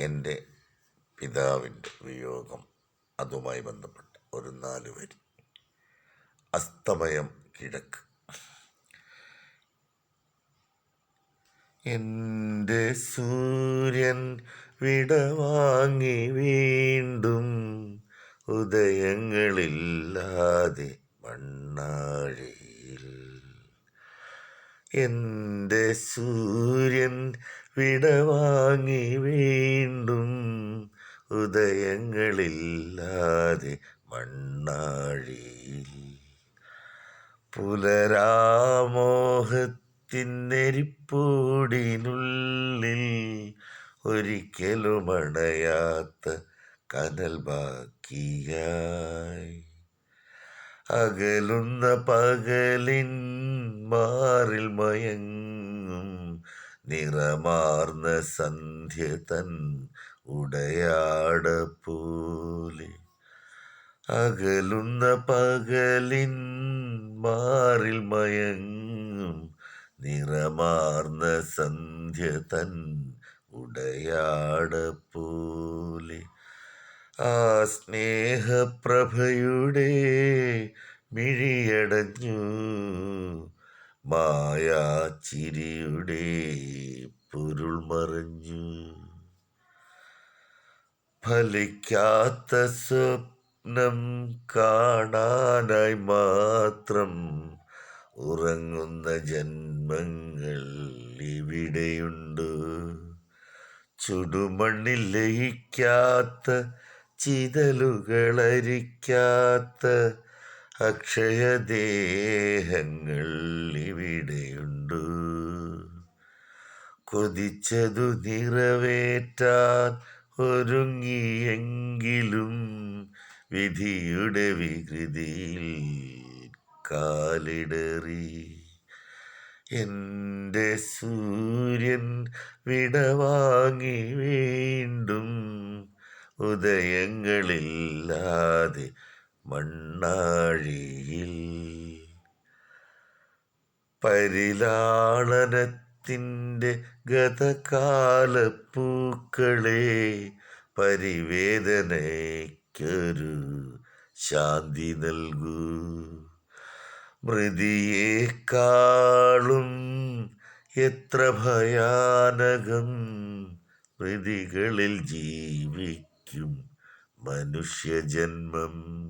എന്റെ പിതാവിന്റെ വിയോഗം അതുമായി ബന്ധപ്പെട്ട ഒരു നാല് വരി. അസ്തമയം കിഴക്ക്. എന്റെ സൂര്യൻ വിടവാങ്ങി വീണ്ടും ഉദയങ്ങളില്ലാതെ മണ്ണാഴിയിൽ. എന്റെ സൂര്യൻ വിടവാങ്ങി വീണ്ടും ഉദയങ്ങളില്ലാതെ മണ്ണാഴിയിൽ. പുലരാമോഹത്തിനെരിപ്പൂടിനുള്ളിൽ ഒരിക്കലുമണയാത്ത കനൽ ബാക്കിയായി. അകലുന്ന പകലിൻ മാറിൽ മയങ്ങും നിറമാർന്ന സന്ധ്യ തൻ ഉടയാട പോലെ. അകലുന്ന പകലിൻ മാറിൽ മയങ്ങും നിറമാർന്ന സന്ധ്യ തൻ ഉടയാട പോലെ. ആ സ്നേഹപ്രഭയുടെ മിഴിയടഞ്ഞു മായാച്ചിരിയുടെ പൊരുൾ മറഞ്ഞു. ഫലിക്കാത്ത സ്വപ്നം കാണാനായി മാത്രം ഉറങ്ങുന്ന ജന്മങ്ങൾ ഇവിടെയുണ്ട്. ചുടുമണ്ണിൽ ലയിക്കാത്ത ചിതലുകളരിക്കാത്ത അക്ഷയദേഹങ്ങൾ ഇവിടെയുണ്ട് കൊതിച്ചതു നിറവേറ്റാൻ ഒരുങ്ങിയെങ്കിലും വിധിയുടെ വികൃതിയിൽ കാലിടറി. എന്റെ സൂര്യൻ വിടവാങ്ങി വീണ്ടും ഉദയങ്ങളില്ലാതെ മണ്ണാഴിയിൽ പരിലാളനത്തിന്റെ ഗതകാലപ്പൂക്കളെ പരിവേദനയ്ക്കൊരു ശാന്തി നൽകൂ. മൃതിയേക്കാളും എത്ര ഭയാനകം മൃതികളിൽ ജീവിക്കും. മനുഷ്യജന്മം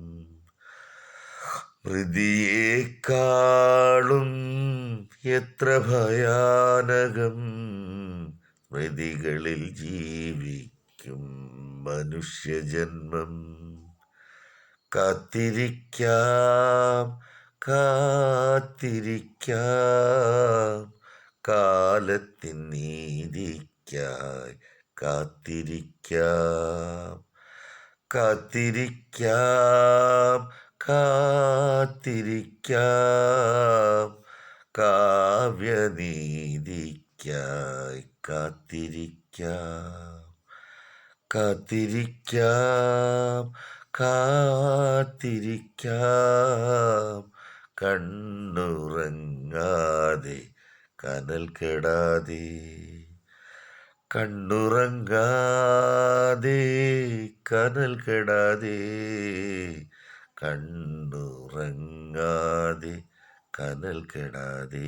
മൃതിയേക്കാളും എത്ര ഭയാനകം. മൃതികളിൽ ജീവിക്കും മനുഷ്യജന്മം. കാത്തിരിക്കാം കാത്തിരിക്കാം. കാലത്തിൻ നീതിക്കായി കാത്തിരിക്കാം. കാത്തിരിക്കാം കാത്തിരിക്കാം. കാവ്യനീതിക്കായി കാത്തിരിക്കാം കാത്തിരിക്കാം കാത്തിരിക്കാം. കണ്ണുറങ്ങാതെ കനൽ കെടാതെ കണ്ണുറങ്ങാതെ കനൽ കെടാതെ കണ്ണുറങ്ങാതെ കനൽ കെടാതെ.